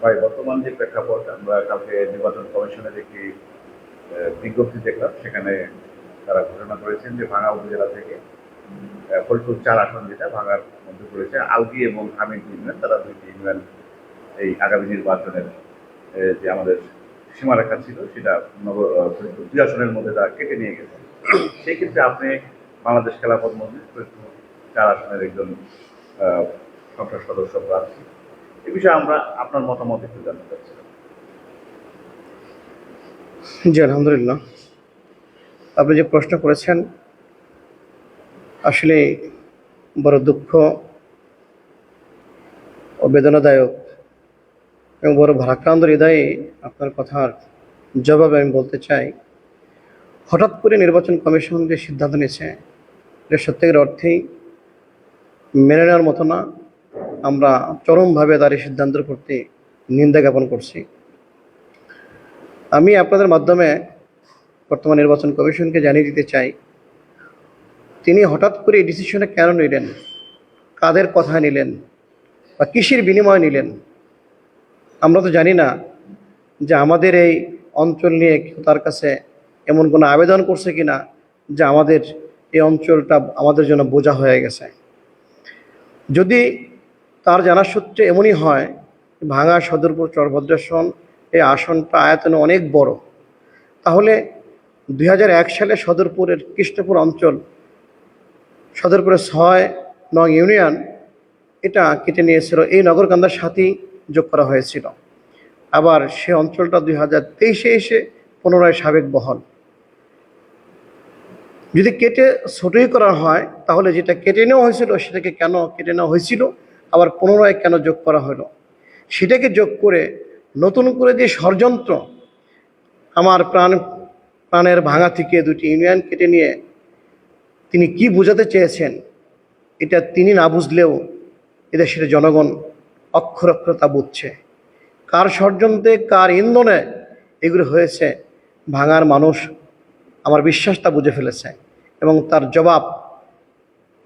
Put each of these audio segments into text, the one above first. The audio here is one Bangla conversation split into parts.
হয় বর্তমান যে প্রেক্ষাপট, আমরা কালকে নির্বাচন কমিশনের একটি বিজ্ঞপ্তি দেখলাম। সেখানে তারা ঘোষণা করেছেন যে ভাঙা উপজেলা থেকে ফরিদপুর চার আসন যেটা ভাঙার মধ্যে পড়েছে। আলগি এবং হামিদ ইউনিয়ন, তারা দুইটি ইউনিয়ন এই আগামী নির্বাচনের যে আমাদের সীমারেখা ছিল, সেটা নগর ফরিদপুর দুই আসনের মধ্যে তারা কেটে নিয়ে গেছে। সেই ক্ষেত্রে আপনি বাংলাদেশ খেলাফত মন্ত্রী ফরিদপুর চার আসনের একজন সংসদ সদস্য প্রার্থী এ বিষয়ে আমরা আপনার মতামত একটু জানতে চাচ্ছিলাম। জি, আলহামদুলিল্লাহ। আপনি যে প্রশ্ন করেছেন, আসলে বড় দুঃখ ও বেদনাদায়ক এবং বড় ভারাক্রান্ত হৃদয়ে আপনার কথার জবাবে আমি বলতে চাই, হঠাৎ করে নির্বাচন কমিশন যে সিদ্ধান্ত নিয়েছে, এটা সত্যিকার অর্থেই মেনে নেওয়ার মতো না। আমরা চরমভাবে তার এই সিদ্ধান্তের প্রতি নিন্দা জ্ঞাপন করছি। আমি আপনাদের মাধ্যমে বর্তমান নির্বাচন কমিশনকে জানিয়ে দিতে চাই, তিনি হঠাৎ করে এই ডিসিশনে কেন নিলেন? কাদের কথা নিলেন? বা কিসের বিনিময় নিলেন? আমরা তো জানি না যে আমাদের এই অঞ্চল নিয়ে কেউ তার কাছে এমন কোনো আবেদন করছে কিনা যে আমাদের এই অঞ্চলটা আমাদের জন্য বোঝা হয়ে গেছে। যদি তার জানার সূত্রে এমনই হয়, ভাঙা সদরপুর চরভদ্রাসন এই আসনটা আয়তনে অনেক বড়। তাহলে দুই হাজার এক সালে সদরপুরের কৃষ্ণপুর অঞ্চল, সদরপুরের ছয় নং ইউনিয়ন, এটা কেটে নিয়েছিল। এই নগরকান্দার সাথেই যোগ করা হয়েছিল। আবার সে অঞ্চলটা দুই হাজার তেইশে এসে পুনরায় সাবেক বহল। যদি কেটে ছোটই করা হয়, তাহলে যেটা কেটে নেওয়া হয়েছিল, সেটাকে কেন কেটে নেওয়া হয়েছিল? আবার পুনরায় কেন যোগ করা হলো? সেটাকে যোগ করে নতুন করে যে ষড়যন্ত্র আমার প্রাণ, প্রাণের ভাঙা থেকে দুটি ইউনিয়ন কেটে নিয়ে তিনি কি বোঝাতে চেয়েছেন, এটা তিনি না বুঝলেও এদেশের জনগণ অক্ষর অক্ষর তা বুঝছে। কার ষড়যন্ত্রে, কার ইন্ধনে এগুলো হয়েছে, ভাঙার মানুষ আমার বিশ্বাসটা বুঝে ফেলেছে এবং তার জবাব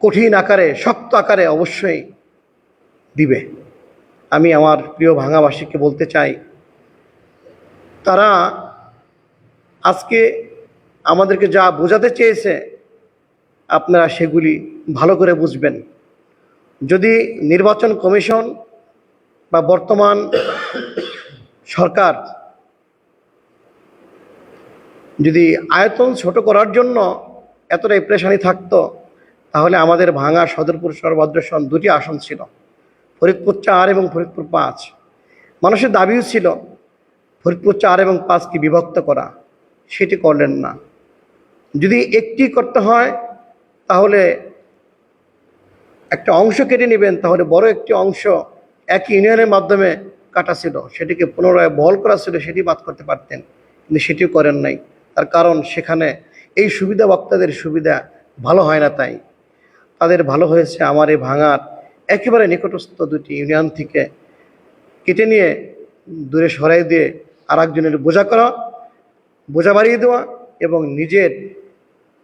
কঠিন আকারে, শক্ত আকারে অবশ্যই দিবে। আমি আমার প্রিয় ভাঙাবাসীকে বলতে চাই, তারা আজকে আমাদেরকে যা বোঝাতে চেয়েছে, আপনারা সেগুলি ভালো করে বুঝবেন। যদি নির্বাচন কমিশন বা বর্তমান সরকার যদি আয়তন ছোট করার জন্য এতটাই প্রেশানি থাকতো, তাহলে আমাদের ভাঙা সদরপুর সর্বদ্রসন দুটি আসন ছিল। ফরিদপুর চার এবং ফরিদপুর পাঁচ। মানুষের দাবিও ছিল, ফরিদপুর চার এবং পাঁচকে বিভক্ত করা। সেটি করলেন না। যদি একটি করতে হয়, তাহলে একটা অংশ কেটে নেবেন, তাহলে বড় একটি অংশ এক ইউনিয়নের মাধ্যমে কাটা ছিল। সেটিকে পুনরায় বহল করা ছিল, সেটি বাদ করতে পারতেন। কিন্তু সেটিও করেন নাই। তার কারণ সেখানে এই সুবিধা বক্তাদের সুবিধা ভালো হয় না তাই। তাদের ভালো হয়েছে আমার এই ভাঙার একেবারে নিকটস্থ দুটি ইউনিয়ন থেকে কেটে নিয়ে দূরে সরাই দিয়ে আর একজনের বোঝা করা, বোঝা বাড়িয়ে দেওয়া এবং নিজের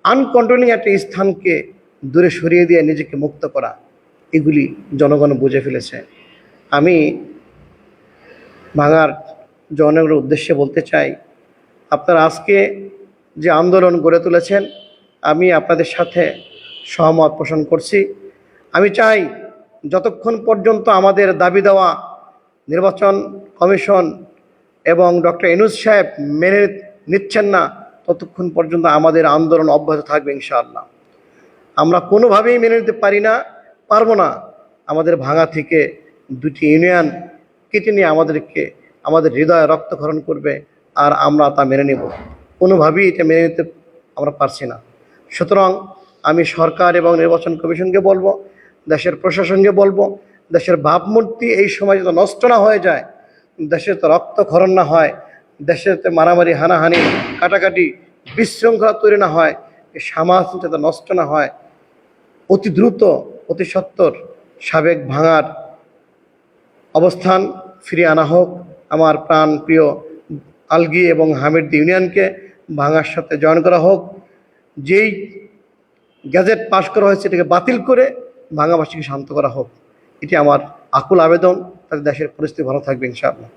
আনকন্ট্রোলিং একটা স্থানকে দূরে সরিয়ে দিয়ে নিজেকে মুক্ত করা, এগুলি জনগণ বুঝে ফেলেছে। আমি ভাঙার জনগণের উদ্দেশ্যে বলতে চাই, আপনারা আজকে যে আন্দোলন গড়ে তুলেছেন, আমি আপনাদের সাথে সহমত পোষণ করছি। আমি চাই যতক্ষণ পর্যন্ত আমাদের দাবি দেওয়া নির্বাচন কমিশন এবং ডক্টর এনুস সাহেব মেনে নিচ্ছেন না, ততক্ষণ পর্যন্ত আমাদের আন্দোলন অব্যাহত থাকবে ইনশাআল্লাহ। আমরা কোনোভাবেই মেনে নিতে পারি না, পারব না। আমাদের ভাঙা থেকে দুটি ইউনিয়ন কেটে নিয়ে আমাদেরকে, আমাদের হৃদয়ে রক্তক্ষরণ করবে আর আমরা তা মেনে নেব। কোনোভাবেই এটা মেনে নিতে আমরা পারছি না। সুতরাং আমি সরকার এবং নির্বাচন কমিশনকে বলব দেশের প্রশাসনকে বলব, দেশের ভাবমূর্তি এই সময় যাতে নষ্ট না হয়ে যায়, দেশে তো রক্তক্ষরণ না হয়, দেশেতে মারামারি, হানাহানি, কাটাকাটি, বিশৃঙ্খলা তৈরি না হয়, এই সমাজ যাতে নষ্ট না হয়। অতি দ্রুত, অতি সত্বর সাবেক ভাঙার অবস্থান ফিরিয়ে আনা হোক। আমার প্রাণ প্রিয় আলগি এবং হামিদ ইউনিয়নকে ভাঙার সাথে জয়েন করা হোক। যেই গ্যাজেট পাশ করা হয়েছে, এটাকে বাতিল করে ভাঙাবাসীকে শান্ত করা হোক। এটি আমার আকুল আবেদন। তাদের দেশের পরিস্থিতি ভালো থাকবে ইনশাআল্লাহ।